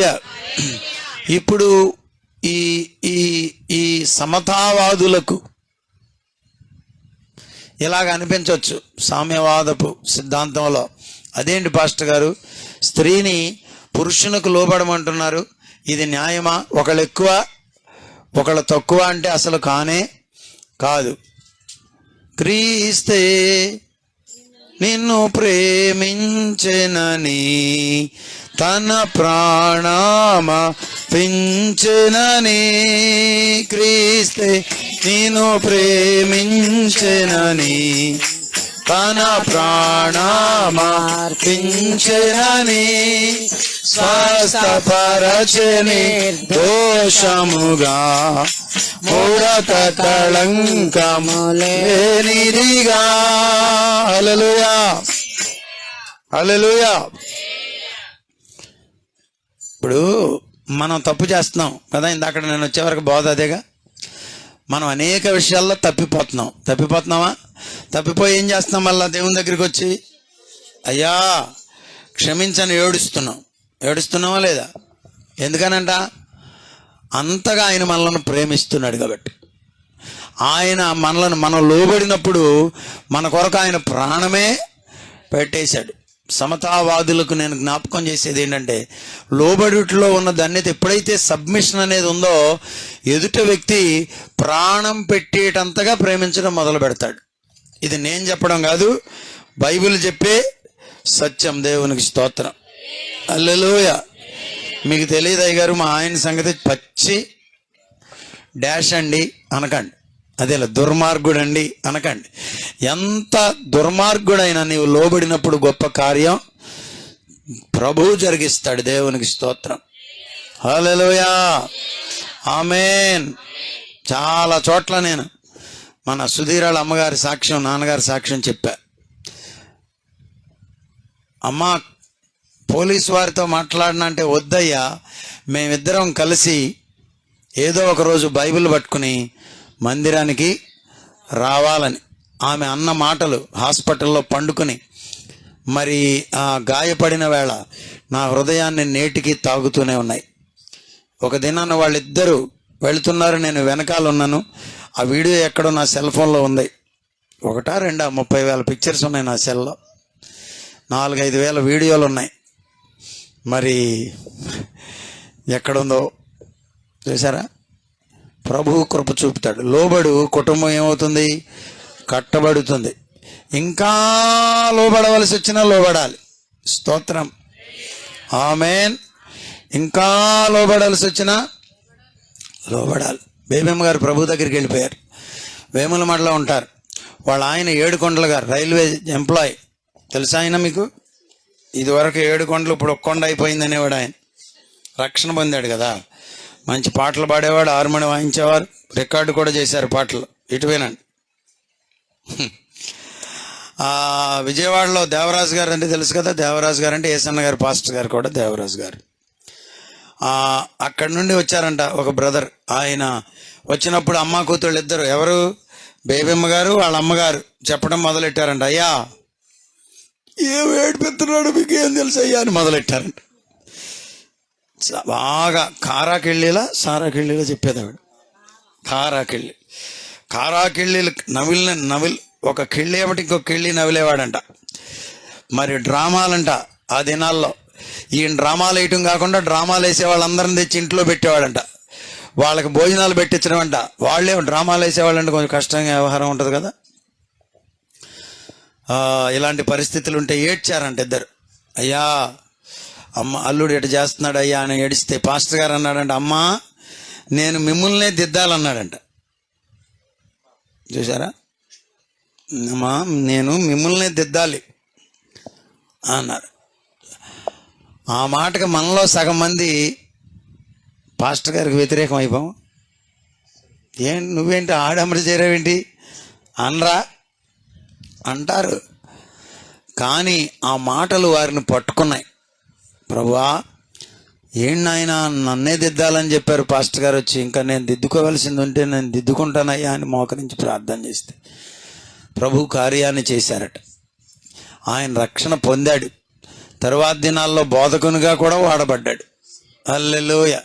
ఇప్పుడు ఈ ఈ ఈ సమతావాదులకు ఇలాగ అనిపించవచ్చు? సామ్యవాదపు సిద్ధాంతంలో. అదేంటి పాస్టర్ గారు? స్త్రీని పురుషునికి లోబడమంటున్నారు. ఇది న్యాయమా? ఒకళ్ళు ఎక్కువ ఒకళ్ళు తక్కువ అంటే అసలు కానే కాదు. క్రీస్తే నిన్ను ప్రేమించెనని తన ప్రాణామ పెంచెనని క్రీస్తే నిన్ను ప్రేమించెనని తన ప్రాణామార్పించెనని స్వస్థపరచని దోషముగా మూడత తళంకములేనిదిగా హల్లెలూయా. ఇప్పుడు మనం తప్పు చేస్తున్నాం కదా ఇందాక నేను వచ్చే వరకు బోధ అదేగా? మనం అనేక విషయాల్లో తప్పిపోతున్నాం. తప్పిపోతున్నామా? తప్పిపోయి ఏం చేస్తున్నాం మళ్ళా? దేవుని దగ్గరికి వచ్చి అయ్యా క్షమించని ఏడుస్తున్నాం ఏడుస్తున్నామా లేదా? ఎందుకనంట? అంతగా ఆయన మనలను ప్రేమిస్తున్నాడు కాబట్టి. ఆయన మనలను మనం లోబడినప్పుడు మన కొరకు ఆయన ప్రాణమే పెట్టేశాడు. సమతావాదులకు నేను జ్ఞాపకం చేసేది ఏంటంటే లోబడుట్లో ఉన్న ధన్యత ఎప్పుడైతే సబ్మిషన్ అనేది ఉందో ఎదుట వ్యక్తి ప్రాణం పెట్టేటంతగా ప్రేమించడం మొదలు పెడతాడు ఇది నేను చెప్పడం కాదు బైబిల్ చెప్పే సత్యం దేవునికి స్తోత్రం. అల్లెలోయ. మీకు తెలియదు అయ్యగారు మా ఆయన సంగతి పచ్చి డాష్ అండి అనకండి. అదేలా దుర్మార్గుడండి అనకండి. ఎంత దుర్మార్గుడైనా నీవు లోబడినప్పుడు గొప్ప కార్యం ప్రభువు జరిగిస్తాడు దేవునికి స్తోత్రం. హలోయా ఆమెన్. చాలా చోట్ల నేను మన సుధీరాల అమ్మగారి సాక్ష్యం నాన్నగారి సాక్ష్యం చెప్పా. అమ్మ పోలీస్ వారితో మాట్లాడినంటే వద్దయ్యా. మేమిద్దరం కలిసి ఏదో ఒక రోజు బైబిల్ పట్టుకుని మందిరానికి రావాలని. ఆమె అన్న మాటలు హాస్పిటల్లో పండుకొని మరి ఆ గాయపడిన వేళ నా హృదయాన్ని నేటికి తాగుతూనే ఉన్నాయి. ఒక దినాన వాళ్ళిద్దరూ వెళుతున్నారు నేను వెనకాల ఉన్నాను. ఆ వీడియో ఎక్కడో నా సెల్ ఫోన్లో ఉంది. ఒకటా రెండా ముప్పై వేల పిక్చర్స్ ఉన్నాయి నా సెల్లో. నాలుగైదు వేల వీడియోలు ఉన్నాయి. మరి ఎక్కడుందో చూసారా ప్రభువు కృప చూపుతాడు. లోబడు కుటుంబం ఏమవుతుంది? కట్టబడుతుంది. ఇంకా లోబడవలసి వచ్చినా లోబడాలి. స్తోత్రం. ఆమెన్. ఇంకా లోబడాల్సి వచ్చినా లోబడాలి. బేబమ్మ గారు ప్రభు దగ్గరికి వెళ్ళిపోయారు. వేముల మడలో ఉంటారు. వాళ్ళ ఆయన ఏడుకొండల గారు రైల్వే ఎంప్లాయ్. తెలుసా ఆయన మీకు? ఇదివరకు ఏడుకొండలు ఇప్పుడు ఒక్కొండ అయిపోయింది అనేవాడు ఆయన. రక్షణ పొందాడు కదా. మంచి పాటలు పాడేవాడు హార్మోని వాయించేవారు రికార్డు కూడా చేశారు పాటలు. ఇటువేనండి విజయవాడలో దేవరాజు గారు అంటే తెలుసు కదా దేవరాజు గారు అంటే ఏసన్న గారు పాస్టర్ గారు కూడా దేవరాజు గారు. అక్కడి నుండి వచ్చారంట ఒక బ్రదర్. ఆయన వచ్చినప్పుడు అమ్మ కూతుళ్ళు ఇద్దరు. ఎవరు? బేబమ్మ గారు వాళ్ళ అమ్మగారు. చెప్పడం మొదలెట్టారంట. అయ్యా ఏం ఏడిపెత్తున్నాడు మీకు ఏం తెలుసు? అయ్యా అని మొదలెట్టారంట. బాగా కారాకెళ్ళిలా సారాకెళ్ళిలా చెప్పేది ఆవిడ. కారాకెళ్ళి. కారాకెళ్ళిలు నవిలిన నవిల్ ఒక కిళ్ళి ఏమిటి ఇంకో కిళ్ళి నవిలేవాడంట. మరి డ్రామాలంట ఆ దినాల్లో. ఈయన డ్రామాలు వేయటం కాకుండా డ్రామాలు వేసే వాళ్ళందరిని తెచ్చి ఇంట్లో పెట్టేవాడంట. వాళ్ళకి భోజనాలు పెట్టించడం అంట వాళ్ళే డ్రామాలు వేసేవాళ్ళంటే కొంచెం కష్టంగా వ్యవహారం ఉంటుంది కదా. ఇలాంటి పరిస్థితులు ఉంటే ఏడ్చారంట ఇద్దరు. అయ్యా అమ్మ అల్లుడు ఎటు చేస్తున్నాడు అయ్యా అని ఏడిస్తే పాస్టర్ గారు అన్నాడంట అమ్మా నేను మిమ్మల్నే దిద్దాలన్నాడంట. చూసారా అమ్మా నేను మిమ్మల్నే దిద్దాలి అన్నారు. ఆ మాటకి మనలో సగం మంది పాస్టర్ గారికి వ్యతిరేకం అయిపోం ఏం నువ్వేంటి ఆడమరి చేరావేంటి? అనరా? అంటారు. కానీ ఆ మాటలు వారిని పట్టుకున్నాయి. ప్రభువా ఏంటి నాయన నన్నే దిద్దాలని చెప్పారు పాస్టర్ గారు వచ్చి ఇంకా నేను దిద్దుకోవలసింది ఉంటే నేను దిద్దుకుంటానయ్యా అని మోకరించి ప్రార్థన చేస్తే. ప్రభు కార్యాన్ని చేశారట. ఆయన రక్షణ పొందాడు. తరువాత దినాల్లో బోధకునిగా కూడా వాడబడ్డాడు. అల్లెలోయ